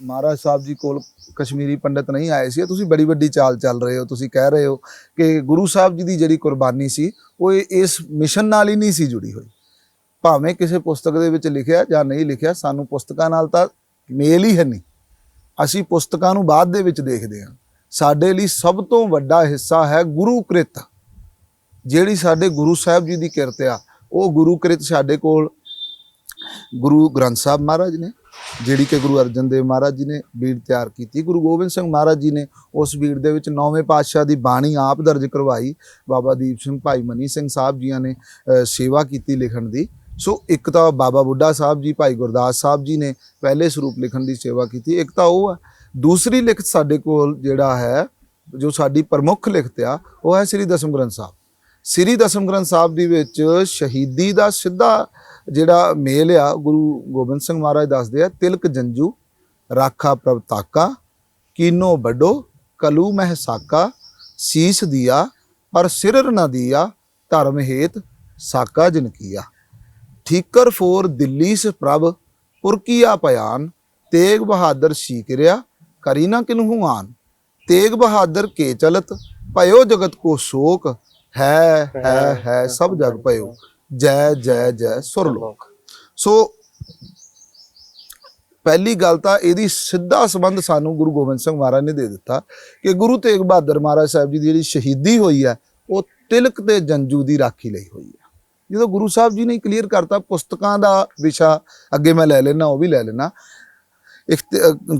ਮਹਾਰਾਜ ਸਾਹਿਬ ਜੀ ਕੋਲ ਕਸ਼ਮੀਰੀ ਪੰਡਤ ਨਹੀਂ ਆਏ ਸੀ, ਤੁਸੀਂ ਬੜੀ ਵੱਡੀ ਚਾਲ ਚੱਲ ਰਹੇ ਹੋ, ਤੁਸੀਂ ਕਹਿ ਰਹੇ ਹੋ ਕਿ ਗੁਰੂ ਸਾਹਿਬ ਜੀ ਦੀ ਜਿਹੜੀ ਕੁਰਬਾਨੀ ਸੀ, ਉਹ ਇਹ- ਇਸ ਮਿਸ਼ਨ ਨਾਲ ਹੀ ਨਹੀਂ ਸੀ ਜੁੜੀ ਹੋਈ। ਭਾਵੇਂ ਕਿਸੇ ਪੁਸਤਕ ਦੇ ਵਿੱਚ ਲਿਖਿਆ ਜਾਂ ਨਹੀਂ ਲਿਖਿਆ, ਸਾਨੂੰ ਪੁਸਤਕਾਂ ਨਾਲ ਤਾਂ ਮੇਲ ਹੀ ਹੈ ਨਹੀਂ। ਅਸੀਂ ਪੁਸਤਕਾਂ ਨੂੰ ਬਾਅਦ ਦੇ ਵਿੱਚ ਦੇਖਦੇ ਹਾਂ। ਸਾਡੇ ਲਈ ਸਭ ਤੋਂ ਵੱਡਾ ਹਿੱਸਾ ਹੈ ਗੁਰੂ ਕ੍ਰਿਤ। ਜਿਹੜੀ ਸਾਡੇ ਗੁਰੂ ਸਾਹਿਬ ਜੀ ਦੀ ਕਿਰਤ ਆ, ਉਹ ਗੁਰੂ ਕ੍ਰਿਤ ਸਾਡੇ ਕੋਲ ਗੁਰੂ ਗ੍ਰੰਥ ਸਾਹਿਬ ਮਹਾਰਾਜ ਨੇ ਜਿਹੜੀ ਕਿ ਗੁਰੂ ਅਰਜਨ ਦੇਵ ਮਹਾਰਾਜ ਜੀ ਨੇ ਬੀੜ ਤਿਆਰ ਕੀਤੀ। ਗੁਰੂ ਗੋਬਿੰਦ ਸਿੰਘ ਮਹਾਰਾਜ ਜੀ ਨੇ ਉਸ ਬੀੜ ਦੇ ਵਿੱਚ ਨੌਵੇਂ ਪਾਤਸ਼ਾਹ ਦੀ ਬਾਣੀ ਆਪ ਦਰਜ ਕਰਵਾਈ। ਬਾਬਾ ਦੀਪ ਸਿੰਘ, ਭਾਈ ਮਨੀ ਸਿੰਘ ਸਾਹਿਬ ਜੀਆਂ ਨੇ ਸੇਵਾ ਕੀਤੀ ਲਿਖਣ ਦੀ। ਸੋ ਇੱਕ ਤਾਂ ਬਾਬਾ ਬੁੱਢਾ ਸਾਹਿਬ ਜੀ, ਭਾਈ ਗੁਰਦਾਸ ਸਾਹਿਬ ਜੀ ਨੇ ਪਹਿਲੇ ਸਰੂਪ ਲਿਖਣ ਦੀ ਸੇਵਾ ਕੀਤੀ, ਇੱਕ ਤਾਂ ਉਹ ਹੈ ਦੂਸਰੀ ਲਿਖਤ ਸਾਡੇ ਕੋਲ ਜਿਹੜਾ ਹੈ, ਜੋ ਸਾਡੀ ਪ੍ਰਮੁੱਖ ਲਿਖਤ ਆ, ਉਹ ਹੈ ਸ੍ਰੀ ਦਸਮ ਗ੍ਰੰਥ ਸਾਹਿਬ। ਸ੍ਰੀ ਦਸਮ ਗ੍ਰੰਥ ਸਾਹਿਬ ਦੇ ਵਿੱਚ ਸ਼ਹੀਦੀ ਦਾ ਸਿੱਧਾ ਜਿਹੜਾ ਮੇਲ ਆ, ਗੁਰੂ ਗੋਬਿੰਦ ਸਿੰਘ ਮਹਾਰਾਜ ਦੱਸਦੇ ਆ, ਤਿਲਕ ਜੰਜੂ, ਰਾਖਾ ਪ੍ਰਭ ਤਾਕਾ, ਕੀਨੋ ਵੱਡੋ, ਕਲੂ ਮਹਿ ਸਾਕਾ, ਸੀਸ ਦਿਆ, ਪਰ ਸਿਰਰ ਨਾ ਦਿਆ, ਧਰਮ ਹੇਤ ਸਾਕਾ ਜਿਨ ਕੀਆ। ਠੀਕਰ ਫੋਰ ਦਿੱਲੀ ਸ ਪ੍ਰਭ ਪੁਰਕੀਆ ਪਿਆਨ ਤੇਗ ਬਹਾਦਰ ਸੀਕਰਿਆ ਕਰੀ ਨਾ ਕਿਨਹੂ ਆਨ। ਤੇਗ ਬਹਾਦਰ ਕੇ ਚਲਤ, ਭਇਓ ਜਗਤ ਕੋ ਸ਼ੋਕ ਹੈ ਹੈ ਹੈ ਸਭ ਜਗ ਭਇਓ। ਜੈ ਜੈ ਜੈ ਸੁਰਲੋਕ। ਸੋ ਪਹਿਲੀ ਗੱਲ ਤਾਂ ਇਹਦੀ ਸਿੱਧਾ ਸੰਬੰਧ ਸਾਨੂੰ ਗੁਰੂ ਗੋਬਿੰਦ ਸਿੰਘ ਮਹਾਰਾਜ ਨੇ ਦੇ ਦਿੱਤਾ ਕਿ ਗੁਰੂ ਤੇਗ ਬਹਾਦਰ ਮਹਾਰਾਜ ਸਾਹਿਬ ਜੀ ਦੀ ਜਿਹੜੀ ਸ਼ਹੀਦੀ ਹੋਈ ਹੈ ਉਹ ਤਿਲਕ ਤੇ ਜੰਜੂ ਦੀ ਰਾਖੀ ਲਈ ਹੋਈ ਹੈ। ਜਦੋਂ ਗੁਰੂ ਸਾਹਿਬ ਜੀ ਨੇ ਕਲੀਅਰ ਕਰਤਾ ਪੁਸਤਕਾਂ ਦਾ ਵਿਸ਼ਾ ਅੱਗੇ ਮੈਂ ਲੈ ਲੈਣਾ ਉਹ ਵੀ ਲੈ ਲੈਣਾ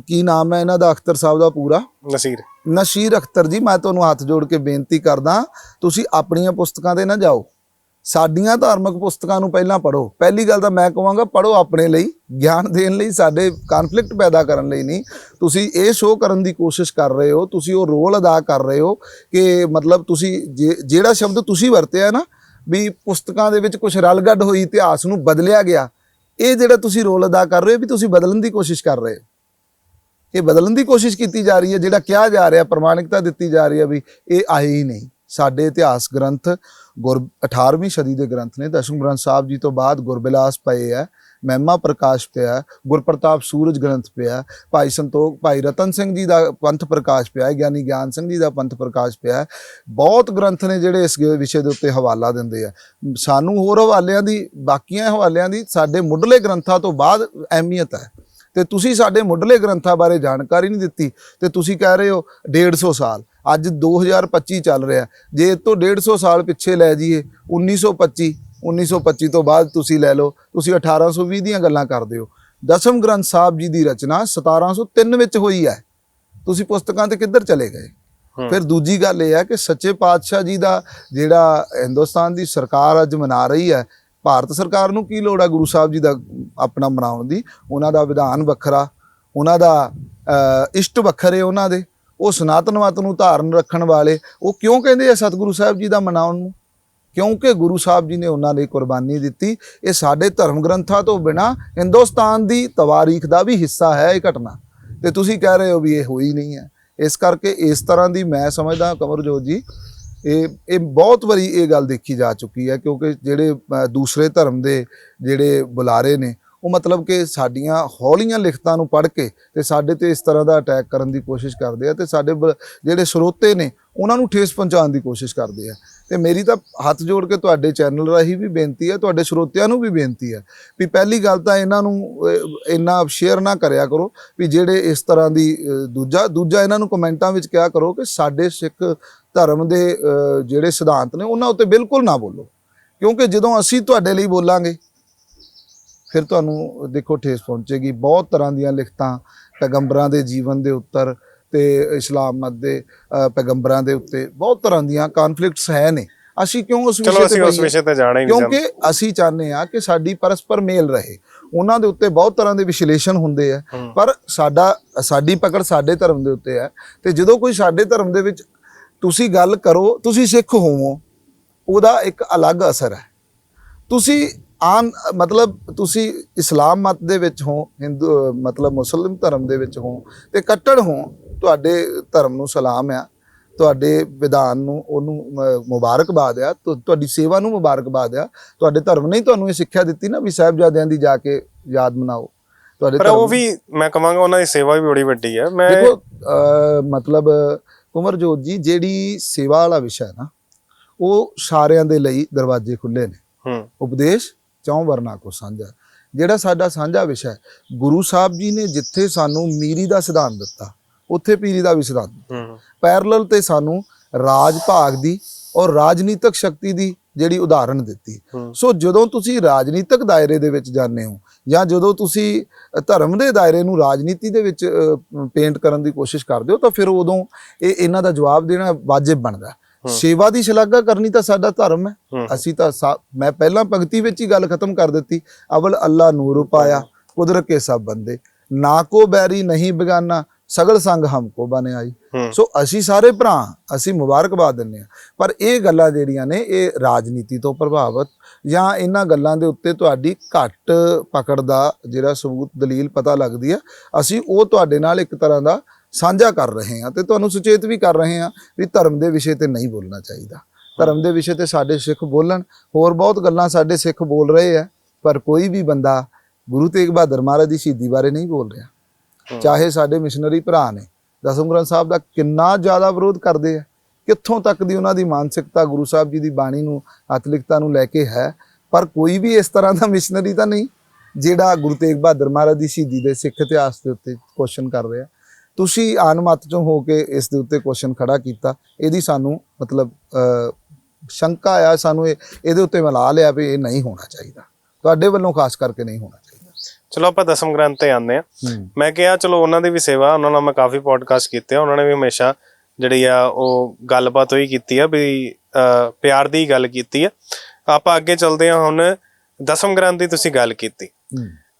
ਕੀ ਨਾਮ ਹੈ ਇਹਨਾਂ ਦਾ ਅਖਤਰ ਸਾਹਿਬ ਦਾ ਪੂਰਾ? ਨਸੀਰ। ਨਸ਼ੀਰ ਅਖਤਰ ਜੀ ਮੈਂ ਤੁਹਾਨੂੰ ਹੱਥ ਜੋੜ ਕੇ ਬੇਨਤੀ ਕਰਦਾ ਤੁਸੀਂ ਆਪਣੀਆਂ ਪੁਸਤਕਾਂ ਤੇ ਨਾ ਜਾਓ। ਸਾਡੀਆਂ ਧਾਰਮਿਕ ਪੁਸਤਕਾਂ ਨੂੰ ਪਹਿਲਾਂ ਪੜ੍ਹੋ। ਪਹਿਲੀ ਗੱਲ ਤਾਂ ਮੈਂ ਕਹਾਂਗਾ ਪੜ੍ਹੋ ਆਪਣੇ ਲਈ ਗਿਆਨ ਦੇਣ ਲਈ ਸਾਡੇ ਕਨਫਲਿਕਟ ਪੈਦਾ ਕਰਨ ਲਈ ਨਹੀਂ। ਤੁਸੀਂ ਇਹ ਸ਼ੋਅ ਕਰਨ ਦੀ ਕੋਸ਼ਿਸ਼ ਕਰ ਰਹੇ ਹੋ ਤੁਸੀਂ ਉਹ ਰੋਲ ਅਦਾ ਕਰ ਰਹੇ ਹੋ ਕਿ ਮਤਲਬ ਤੁਸੀਂ ਜਿਹੜਾ ਸ਼ਬਦ ਤੁਸੀਂ ਵਰਤਿਆ ਨਾ ਵੀ ਪੁਸਤਕਾਂ ਦੇ ਵਿੱਚ ਕੁਝ ਰਲਗੱਡ ਹੋਈ ਇਤਿਹਾਸ ਨੂੰ ਬਦਲਿਆ ਗਿਆ ਇਹ ਜਿਹੜਾ ਤੁਸੀਂ ਰੋਲ ਅਦਾ ਕਰ ਰਹੇ ਹੋ ਵੀ ਤੁਸੀਂ ਬਦਲਣ ਦੀ ਕੋਸ਼ਿਸ਼ ਕਰ ਰਹੇ ਹੋ। ਇਹ ਬਦਲਣ ਦੀ ਕੋਸ਼ਿਸ਼ ਕੀਤੀ ਜਾ ਰਹੀ ਹੈ, ਜਿਹੜਾ ਕਿਹਾ ਜਾ ਰਿਹਾ, ਪ੍ਰਮਾਣਿਕਤਾ ਦਿੱਤੀ ਜਾ ਰਹੀ ਹੈ ਵੀ ਇਹ ਆਏ ਹੀ ਨਹੀਂ। ਸਾਡੇ ਇਤਿਹਾਸ ਗ੍ਰੰਥ ਗੁਰ 18ਵੀਂ ਸਦੀ ਦੇ ਗ੍ਰੰਥ ਨੇ ਦਸ਼ਮ ਗ੍ਰੰਥ ਸਾਹਿਬ ਜੀ ਤੋਂ ਬਾਅਦ ਗੁਰਬਿਲਾਸ ਪਏ ਹੈ। ਮਹਿਮਾ ਪ੍ਰਕਾਸ਼ ਪਿਆ ਗੁਰਪ੍ਰਤਾਪ ਸੂਰਜ ਗ੍ਰੰਥ ਪਿਆ ਭਾਈ ਸੰਤੋਖ, ਭਾਈ ਰਤਨ ਸਿੰਘ ਜੀ ਦਾ ਪੰਥ ਪ੍ਰਕਾਸ਼ ਪਿਆ ਹੈ, ਗਿਆਨੀ ਗਿਆਨ ਸਿੰਘ ਜੀ ਦਾ ਪੰਥ ਪ੍ਰਕਾਸ਼ ਪਿਆ ਹੈ। ਬਹੁਤ ਗ੍ਰੰਥ ਨੇ ਜਿਹੜੇ ਇਸ ਗ- ਵਿਸ਼ੇ ਦੇ ਉੱਤੇ ਹਵਾਲਾ ਦਿੰਦੇ ਆ। ਸਾਨੂੰ ਹੋਰ ਹਵਾਲਿਆਂ ਦੀ, ਬਾਕੀਆਂ ਹਵਾਲਿਆਂ ਦੀ ਸਾਡੇ ਮੁੱਢਲੇ ਗ੍ਰੰਥਾਂ ਤੋਂ ਬਾਅਦ ਅਹਿਮੀਅਤ ਹੈ। ਤੇ ਤੁਸੀਂ ਸਾਡੇ ਮੁੱਢਲੇ ਗ੍ਰੰਥਾਂ ਬਾਰੇ ਜਾਣਕਾਰੀ ਨਹੀਂ ਦਿੱਤੀ, ਤੇ ਤੁਸੀਂ ਕਹਿ ਰਹੇ ਹੋ 150 ਸਾਲ। ਅੱਜ 2025 ਚੱਲ ਰਿਹਾ ਜੇ ਇਹ ਤੋਂ 150 ਸਾਲ ਪਿੱਛੇ ਲੈ ਜਾਈਏ 1925 1925 ਤੋਂ ਬਾਅਦ ਤੁਸੀਂ ਲੈ ਲਓ ਤੁਸੀਂ 1820 ਦੀਆਂ ਗੱਲਾਂ ਕਰਦੇ ਹੋ। ਦਸਮ ਗ੍ਰੰਥ ਸਾਹਿਬ ਜੀ ਦੀ ਰਚਨਾ 1703 ਵਿੱਚ ਹੋਈ ਹੈ। ਤੁਸੀਂ ਪੁਸਤਕਾਂ ਤੇ ਕਿੱਧਰ ਚਲੇ ਗਏ। ਫਿਰ ਦੂਜੀ ਗੱਲ ਇਹ ਹੈ ਕਿ ਸੱਚੇ ਪਾਤਸ਼ਾਹ ਜੀ ਦਾ ਜਿਹੜਾ ਹਿੰਦੁਸਤਾਨ ਦੀ ਸਰਕਾਰ ਅੱਜ ਮਨਾ ਰਹੀ ਹੈ ਭਾਰਤ ਸਰਕਾਰ ਨੂੰ ਕੀ ਲੋੜ ਹੈ ਗੁਰੂ ਸਾਹਿਬ ਜੀ ਦਾ ਆਪਣਾ ਮਨਾਉਣ ਦੀ? ਉਹਨਾਂ ਦਾ ਵਿਧਾਨ ਵੱਖਰਾ ਉਹਨਾਂ ਦਾ ਇਸ਼ਟ ਵੱਖਰੇ ਉਹਨਾਂ ਦੇ ਉਹ ਸਨਾਤਨ ਮਤ ਨੂੰ ਧਾਰਨ ਰੱਖਣ ਵਾਲੇ ਉਹ ਕਿਉਂ ਕਹਿੰਦੇ ਆ ਸਤਿਗੁਰੂ ਸਾਹਿਬ ਜੀ ਦਾ ਮਨਾਉਣ ਨੂੰ? ਕਿਉਂਕਿ ਗੁਰੂ ਸਾਹਿਬ ਜੀ ਨੇ ਉਹਨਾਂ ਲਈ ਕੁਰਬਾਨੀ ਦਿੱਤੀ। ਇਹ ਸਾਡੇ ਧਰਮ ਗ੍ਰੰਥਾਂ ਤੋਂ ਬਿਨਾ ਹਿੰਦੁਸਤਾਨ ਦੀ ਤਵਾਰੀਖ ਦਾ ਵੀ ਹਿੱਸਾ ਹੈ ਇਹ ਘਟਨਾ। ਤੇ ਤੁਸੀਂ ਕਹਿ ਰਹੇ ਹੋ ਵੀ ਇਹ ਹੋਈ ਨਹੀਂ ਹੈ। ਇਸ ਕਰਕੇ ਇਸ ਤਰ੍ਹਾਂ ਦੀ ਮੈਂ ਸਮਝਦਾ ਕਮਰਜੋਤ ਜੀ, ਇਹ ਇਹ ਬਹੁਤ ਵਾਰੀ ਇਹ ਗੱਲ ਦੇਖੀ ਜਾ ਚੁੱਕੀ ਹੈ ਕਿਉਂਕਿ ਜਿਹੜੇ ਦੂਸਰੇ ਧਰਮ ਦੇ ਜਿਹੜੇ ਬੁਲਾਰੇ ਨੇ ਉਹ ਮਤਲਬ ਕਿ ਸਾਡੀਆਂ ਹੌਲੀਆਂ ਲਿਖਤਾਂ ਨੂੰ ਪੜ੍ਹ ਕੇ ਤੇ ਸਾਡੇ ਤੇ ਇਸ ਤਰ੍ਹਾਂ ਦਾ ਅਟੈਕ ਕਰਨ ਦੀ ਕੋਸ਼ਿਸ਼ ਕਰਦੇ ਆ ਤੇ ਸਾਡੇ ਬ- ਜਿਹੜੇ ਸਰੋਤੇ ਨੇ, ਉਹਨਾਂ ਨੂੰ ਠੇਸ ਪਹੁੰਚਾਉਣ ਦੀ ਕੋਸ਼ਿਸ਼ ਕਰਦੇ ਆ। ਤੇ ਮੇਰੀ ਤਾਂ ਹੱਥ ਜੋੜ ਕੇ ਤੁਹਾਡੇ ਚੈਨਲ ਰਾਹੀਂ ਵੀ ਬੇਨਤੀ ਹੈ ਤੁਹਾਡੇ ਸਰੋਤਿਆਂ ਨੂੰ ਵੀ ਬੇਨਤੀ ਹੈ ਵੀ ਪਹਿਲੀ ਗੱਲ ਤਾਂ ਇਹਨਾਂ ਨੂੰ ਇੰਨਾ ਸ਼ੇਅਰ ਨਾ ਕਰਿਆ ਕਰੋ ਵੀ ਜਿਹੜੇ ਇਸ ਤਰ੍ਹਾਂ ਦੀ ਦੂਜਾ ਦੂਜਾ ਇਹਨਾਂ ਨੂੰ ਕਮੈਂਟਾਂ ਵਿੱਚ ਕਿਹਾ ਕਰੋ ਕਿ ਸਾਡੇ ਸਿੱਖ ਧਰਮ ਦੇ ਜਿਹੜੇ ਸਿਧਾਂਤ ਨੇ, ਉਹਨਾਂ ਉੱਤੇ ਬਿਲਕੁਲ ਨਾ ਬੋਲੋ। ਕਿਉਂਕਿ ਜਦੋਂ ਅਸੀਂ ਤੁਹਾਡੇ ਲਈ ਬੋਲਾਂਗੇ ਫਿਰ ਤੁਹਾਨੂੰ ਦੇਖੋ ਠੇਸ ਪਹੁੰਚੇਗੀ। ਬਹੁਤ ਤਰ੍ਹਾਂ ਦੀਆਂ ਲਿਖਤਾਂ ਪੈਗੰਬਰਾਂ ਦੇ ਜੀਵਨ ਦੇ ਉੱਤਰ ਤੇ ਇਸਲਾਮ ਮਤ ਦੇ ਪੈਗੰਬਰਾਂ ਦੇ ਉੱਤੇ ਬਹੁਤ ਤਰ੍ਹਾਂ ਦੀਆਂ ਕਨਫਲਿਕਟਸ ਹੈ ਨੇ। ਅਸੀਂ ਕਿਉਂ ਉਸ ਵਿਸ਼ੇ ਤੇ ਉਸ ਪਈਏ? ਵਿਸ਼ੇ ਤੇ ਜਾਣਾ ਹੀ ਨਹੀਂ ਕਿਉਂਕਿ ਅਸੀਂ ਚਾਹੁੰਦੇ ਆ ਕਿ ਸਾਡੀ ਪਰਸਪਰ ਮੇਲ ਰਹੇ। ਉਹਨਾਂ ਦੇ ਉੱਤੇ ਬਹੁਤ ਤਰ੍ਹਾਂ ਦੇ ਵਿਸ਼ਲੇਸ਼ਣ ਹੁੰਦੇ ਆ। ਪਰ ਸਾਡਾ ਸਾਡੀ ਪਕੜ ਸਾਡੇ ਧਰਮ ਦੇ ਉੱਤੇ ਹੈ ਤੇ ਜਦੋਂ ਕੋਈ ਸਾਡੇ ਧਰਮ ਦੇ ਵਿੱਚ ਤੁਸੀਂ ਗੱਲ ਕਰੋ ਤੁਸੀਂ ਸਿੱਖ ਹੋਵੋ ਉਹਦਾ ਇੱਕ ਅਲੱਗ ਅਸਰ ਹੈ। ਤੁਸੀਂ ਆਨ ਮਤਲਬ ਤੁਸੀਂ ਇਸਲਾਮ ਮਤ ਦੇ ਵਿੱਚ ਹੋ ਹਿੰਦੂ ਮਤਲਬ ਮੁਸਲਿਮ ਧਰਮ ਦੇ ਵਿੱਚ ਹੋ ਤੇ ਕੱਟੜ ਹੋ ਤੁਹਾਡੇ ਧਰਮ ਨੂੰ ਸਲਾਮ ਆ ਤੁਹਾਡੇ ਵਿਧਾਨ ਨੂੰ ਉਹਨੂੰ ਮੁਬਾਰਕਬਾਦ ਆ ਤੁਹਾਡੀ ਸੇਵਾ ਨੂੰ ਮੁਬਾਰਕਬਾਦ ਆ ਤੁਹਾਡੇ ਧਰਮ ਨੇ ਹੀ ਤੁਹਾਨੂੰ ਇਹ ਸਿੱਖਿਆ ਦਿੱਤੀ ਨਾ ਵੀ ਸਾਹਿਬਜ਼ਾਦਿਆਂ ਦੀ ਜਾ ਕੇ ਯਾਦ ਮਨਾਓ। ਤੁਹਾਡੇ ਪਰ ਉਹ ਵੀ ਮੈਂ ਕਹਾਂਗਾ ਉਹਨਾਂ ਦੀ ਸੇਵਾ ਵੀ ਬੜੀ ਵੱਡੀ ਹੈ ਮੈਂ ਦੇਖੋ ਮਤਲਬ ਕੁਮਰਜੋਤ ਜੀ ਜਿਹੜੀ ਸੇਵਾ ਵਾਲਾ ਵਿਸ਼ਾ ਹੈ ਨਾ ਉਹ ਸਾਰਿਆਂ ਦੇ ਲਈ ਦਰਵਾਜ਼ੇ ਖੁੱਲੇ ਨੇ। ਹੂੰ। ਉਪਦੇਸ਼ ਚੌਂ ਵਰਨਾ ਕੋ ਸਾਂਝਾ ਜਿਹੜਾ ਸਾਡਾ ਸਾਂਝਾ ਵਿਸ਼ਾ ਗੁਰੂ ਸਾਹਿਬ ਜੀ ਨੇ ਜਿੱਥੇ ਸਾਨੂੰ ਮੀਰੀ ਦਾ ਸਿਧਾਂਤ ਦਿੱਤਾ ਉੱਥੇ ਪੀਰੀ ਦਾ ਵੀ ਸਿਧਾਂਤ ਪੈਰਲਲ ਤੇ ਸਾਨੂੰ ਰਾਜ ਭਾਗ ਦੀ ਔਰ ਰਾਜਨੀਤਿਕ ਸ਼ਕਤੀ ਦੀ ਜਿਹੜੀ ਉਦਾਹਰਣ ਦਿੱਤੀ। ਸੋ ਜਦੋਂ ਤੁਸੀਂ ਰਾਜਨੀਤਿਕ ਦਾਇਰੇ ਦੇ ਵਿੱਚ ਜਾਂਦੇ ਹੋ ਜਾਂ ਜਦੋਂ ਤੁਸੀਂ ਧਰਮ ਦੇ ਦਾਇਰੇ ਨੂੰ ਰਾਜਨੀਤੀ ਦੇ ਵਿੱਚ ਪੇਂਟ ਕਰਨ ਦੀ ਕੋਸ਼ਿਸ਼ ਕਰਦੇ ਹੋ ਤਾਂ ਫਿਰ ਉਦੋਂ ਇਹ ਇਹਨਾਂ ਦਾ ਜਵਾਬ ਦੇਣਾ ਵਾਜਿਬ ਬਣਦਾ। ਸੇਵਾ ਦੀ ਸ਼ਲਾਘਾ ਕਰਨੀ ਤਾਂ ਸਾਡਾ ਧਰਮ ਹੈ। ਅਸੀਂ ਤਾਂ ਮੈਂ ਪਹਿਲਾਂ ਪੰਕਤੀ ਵਿੱਚ ਹੀ ਗੱਲ ਖਤਮ ਕਰ ਦਿੱਤੀ। ਅਵਲ ਅੱਲਾ ਨੂਰ ਪਾਇਆ ਕੁਦਰਤ ਕੇ ਸਭ ਬੰਦੇ। ਨਾ ਕੋ ਬੈਰੀ ਨਹੀਂ ਬਗਾਨਾ ਸਗਲ ਸੰਗ ਹਮਕੋ ਬਨੇ ਆਈ। ਹੂੰ। ਸੋ ਅਸੀਂ ਸਾਰੇ ਭਰਾ ਅਸੀਂ ਮੁਬਾਰਕਬਾਦ ਦਿੰਦੇ ਹਾਂ। ਪਰ ਇਹ ਗੱਲਾਂ ਜਿਹੜੀਆਂ ਨੇ ਇਹ ਰਾਜਨੀਤੀ ਤੋਂ ਪ੍ਰਭਾਵਿਤ ਜਾਂ ਇਹਨਾਂ ਗੱਲਾਂ ਦੇ ਉੱਤੇ ਤੁਹਾਡੀ ਘੱਟ ਪਕੜ ਦਾ ਜਿਹੜਾ ਸਬੂਤ ਦਲੀਲ ਪਤਾ ਲੱਗਦੀ ਹੈ। ਅਸੀਂ ਉਹ ਤੁਹਾਡੇ ਨਾਲ ਇੱਕ ਤਰ੍ਹਾਂ ਦਾ ਸਾਂਝਾ ਕਰ ਰਹੇ ਹਾਂ ਤੇ ਤੁਹਾਨੂੰ ਸੁਚੇਤ ਵੀ ਕਰ ਰਹੇ ਹਾਂ ਵੀ ਧਰਮ ਦੇ ਵਿਸ਼ੇ ਤੇ ਨਹੀਂ ਬੋਲਣਾ ਚਾਹੀਦਾ। ਧਰਮ ਦੇ ਵਿਸ਼ੇ ਤੇ ਸਾਡੇ ਸਿੱਖ ਬੋਲਣ। ਹੋਰ ਬਹੁਤ ਗੱਲਾਂ ਸਾਡੇ ਸਿੱਖ ਬੋਲ ਰਹੇ ਆ ਪਰ ਕੋਈ ਵੀ ਬੰਦਾ ਗੁਰੂ ਤੇਗ ਬਹਾਦਰ ਮਹਾਰਾਜ ਦੀ ਸ਼ਹੀਦੀ ਬਾਰੇ ਨਹੀਂ ਬੋਲ ਰਿਹਾ। ਚਾਹੇ ਸਾਡੇ ਮਿਸ਼ਨਰੀ ਭਰਾ ਨੇ ਦਸਮ ਗ੍ਰੰਥ ਸਾਹਿਬ ਦਾ ਕਿੰਨਾ ਜ਼ਿਆਦਾ ਵਿਰੋਧ ਕਰਦੇ ਆ। ਕਿੱਥੋਂ ਤੱਕ ਦੀ ਉਹਨਾਂ ਦੀ ਮਾਨਸਿਕਤਾ ਗੁਰੂ ਸਾਹਿਬ ਜੀ ਦੀ ਬਾਣੀ ਨੂੰ ਆਤਲਿਕਤਾ ਨੂੰ ਲੈ ਕੇ ਹੈ ਪਰ ਕੋਈ ਵੀ ਇਸ ਤਰ੍ਹਾਂ ਦਾ ਮਿਸ਼ਨਰੀ ਤਾਂ ਨਹੀਂ ਜਿਹੜਾ ਗੁਰੂ ਤੇਗ ਬਹਾਦਰ ਮਹਾਰਾਜ ਦੀ ਸ਼ਹੀਦੀ ਦੇ ਸਿੱਖ ਇਤਿਹਾਸ ਦੇ ਉੱਤੇ ਕੁਐਸਚਨ ਕਰ ਰਿਹਾ। ਤੁਸੀਂ ਆਨਮਤ ਚੋਂ ਹੋ ਕੇ ਇਸ ਦੇ ਉੱਤੇ ਕੁਐਸਚਨ ਖੜਾ ਕੀਤਾ ਇਹਦੀ ਸਾਨੂੰ ਮਤਲਬ ਸ਼ੰਕਾ ਆ ਸਾਨੂੰ ਇਹ ਇਹਦੇ ਉੱਤੇ ਮਿਲਾ ਲਿਆ ਵੀ ਇਹ ਨਹੀਂ ਹੋਣਾ ਚਾਹੀਦਾ। ਤੁਹਾਡੇ ਵੱਲੋਂ ਖਾਸ ਕਰਕੇ ਨਹੀਂ ਹੋਣਾ ਚਾਹੀਦਾ। ਚਲੋ ਆਪਾਂ ਦਸਮ ਗ੍ਰੰਥ ਤੇ ਆਉਂਦੇ ਆ ਮੈਂ ਕਿਹਾ ਚਲੋ ਉਹਨਾਂ ਦੀ ਵੀ ਸੇਵਾ ਉਹਨਾਂ ਨਾਲ ਮੈਂ ਕਾਫੀ ਪੋਡਕਾਸਟ ਕੀਤੇ ਆ ਉਹਨਾਂ ਨੇ ਵੀ ਹਮੇਸ਼ਾ ਜਿਹੜੀ ਆ ਉਹ ਗੱਲਬਾਤ ਹੋਈ ਕੀਤੀ ਆ ਵੀ ਪਿਆਰ ਦੀ ਗੱਲ ਕੀਤੀ ਆ। ਆਪਾਂ ਅੱਗੇ ਚੱਲਦੇ ਆ ਹੁਣ ਦਸਮ ਗ੍ਰੰਥ ਦੀ ਤੁਸੀਂ ਗੱਲ ਕੀਤੀ।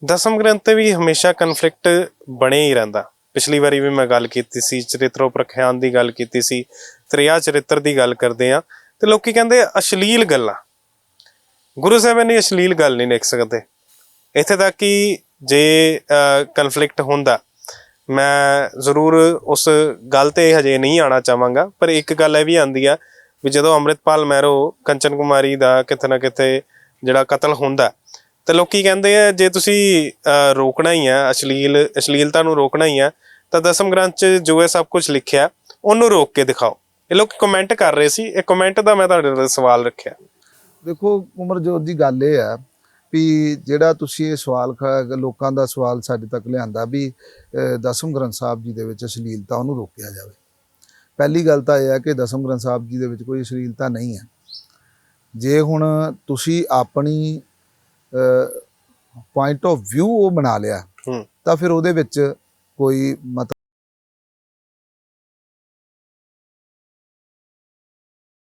ਦਸਮ ਗ੍ਰੰਥ ਤੇ ਵੀ ਹਮੇਸ਼ਾ ਕਨਫਲਿਕਟ ਬਣੇ ਹੀ ਰਹਿੰਦਾ। ਪਿਛਲੀ ਵਾਰੀ ਵੀ ਮੈਂ ਗੱਲ ਕੀਤੀ ਸੀ, ਚਰਿੱਤਰ ਪ੍ਰਖਿਆਨ ਦੀ ਗੱਲ ਕੀਤੀ ਸੀ, ਤ੍ਰਿਆ ਚਰਿੱਤਰ ਦੀ ਗੱਲ ਕਰਦੇ ਆ ਤੇ ਲੋਕੀ ਕਹਿੰਦੇ ਅਸ਼ਲੀਲ ਗੱਲਾਂ। ਗੁਰੂ ਸਾਹਿਬ ਨੇ ਅਸ਼ਲੀਲ ਗੱਲ ਨਹੀਂ ਲਿਖ ਸਕਦੇ। ਇੱਥੇ ਤੱਕ ਕਿ ਜੇ ਕਨਫਲਿਕਟ ਹੁੰਦਾ, ਮੈਂ ਜ਼ਰੂਰ ਉਸ ਗੱਲ ਤੇ ਹਜੇ ਨਹੀਂ ਆਣਾ ਚਾਹਾਂਗਾ, ਪਰ ਇੱਕ ਗੱਲ ਇਹ ਵੀ ਆਂਦੀ ਆ ਵੀ ਜਦੋਂ ਅੰਮ੍ਰਿਤਪਾਲ ਮਹਿਰੋ ਕੰਚਨ ਕੁਮਾਰੀ ਦਾ ਕਿਤੇ ਨਾ ਕਿਤੇ ਜਿਹੜਾ ਕਤਲ ਹੁੰਦਾ, ਤੇ ਲੋਕੀ ਕਹਿੰਦੇ ਆ, ਜੇ ਤੁਸੀਂ ਰੋਕਣਾ ਹੀ ਆ, ਅਸ਼ਲੀਲ, ਅਸ਼ਲੀਲਤਾ ਨੂੰ ਰੋਕਣਾ ਹੀ ਆ ਤਾਂ ਦਸਮ ਗ੍ਰੰਥ 'ਚ ਜੋ ਇਹ ਸਭ ਕੁਝ ਲਿਖਿਆ ਉਹਨੂੰ ਰੋਕ ਕੇ ਦਿਖਾਓ। ਇਹ ਲੋਕ ਕਮੈਂਟ ਕਰ ਰਹੇ ਸੀ ਇਹ ਕਮੈਂਟ ਦਾ ਮੈਂ ਤੁਹਾਡੇ ਨਾਲ ਸਵਾਲ ਰੱਖਿਆ। ਦੇਖੋ ਉਮਰਜੋਤ ਦੀ ਗੱਲ ਇਹ ਆ ਵੀ ਜਿਹੜਾ ਤੁਸੀਂ ਇਹ ਸਵਾਲ ਲੋਕਾਂ ਦਾ ਸਵਾਲ ਸਾਡੇ ਤੱਕ ਲਿਆਂਦਾ ਵੀ ਦਸਮ ਗ੍ਰੰਥ ਸਾਹਿਬ ਜੀ ਦੇ ਵਿੱਚ ਅਸ਼ਲੀਲਤਾ ਉਹਨੂੰ ਰੋਕਿਆ ਜਾਵੇ। ਪਹਿਲੀ ਗੱਲ ਤਾਂ ਇਹ ਹੈ ਕਿ ਦਸਮ ਗ੍ਰੰਥ ਸਾਹਿਬ ਜੀ ਦੇ ਵਿੱਚ ਕੋਈ ਅਸ਼ਲੀਲਤਾ ਨਹੀਂ ਹੈ। ਜੇ ਹੁਣ ਤੁਸੀਂ ਆਪਣੀ ਪੁਆਇੰਟ ਆਫ View ਉਹ ਬਣਾ ਲਿਆ ਤਾਂ ਫਿਰ ਉਹਦੇ ਵਿੱਚ ਕੋਈ ਮਤਲਬ